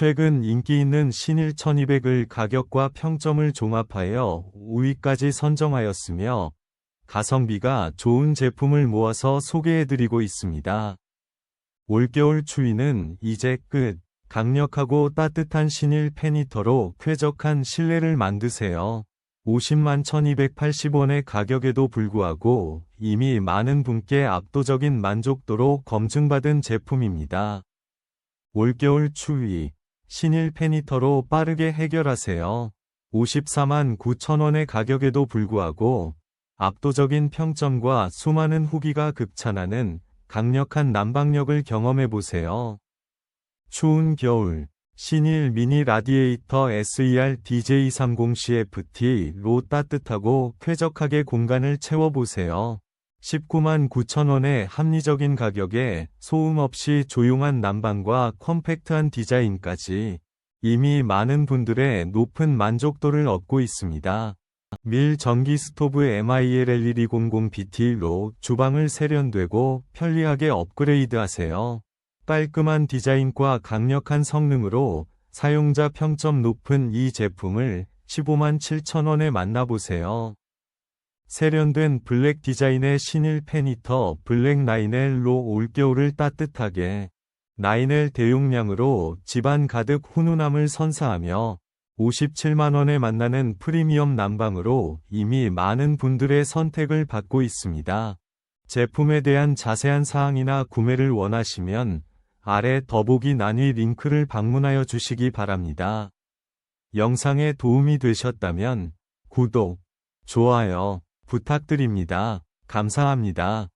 최근 인기 있는 신일 1200을 가격과 평점을 종합하여 5위까지 선정하였으며 가성비가 좋은 제품을 모아서 소개해드리고 있습니다. 올겨울 추위는 이제 끝. 강력하고 따뜻한 신일 페니터로 쾌적한 실내를 만드세요. 50만 1280원의 가격에도 불구하고 이미 많은 분께 압도적인 만족도로 검증받은 제품입니다. 올겨울 추위, 신일 페니터로 빠르게 해결하세요. 54만 9천원의 가격에도 불구하고 압도적인 평점과 수많은 후기가 극찬하는 강력한 난방력을 경험해보세요. 추운 겨울, 신일 미니 라디에이터 SER DJ30CFT로 따뜻하고 쾌적하게 공간을 채워보세요. 19만 9천원의 합리적인 가격에 소음 없이 조용한 난방과 컴팩트한 디자인까지 이미 많은 분들의 높은 만족도를 얻고 있습니다. 밀 전기 스토브 MIL LED00BT로 주방을 세련되고 편리하게 업그레이드 하세요. 깔끔한 디자인과 강력한 성능으로 사용자 평점 높은 이 제품을 15만 7천원에 만나보세요. 세련된 블랙 디자인의 신일 페니터 블랙 9L로 올겨울을 따뜻하게 9L 대용량으로 집안 가득 훈훈함을 선사하며 57만원에 만나는 프리미엄 난방으로 이미 많은 분들의 선택을 받고 있습니다. 제품에 대한 자세한 사항이나 구매를 원하시면 아래 더보기 난위 링크를 방문하여 주시기 바랍니다. 영상에 도움이 되셨다면 구독, 좋아요 부탁드립니다. 감사합니다.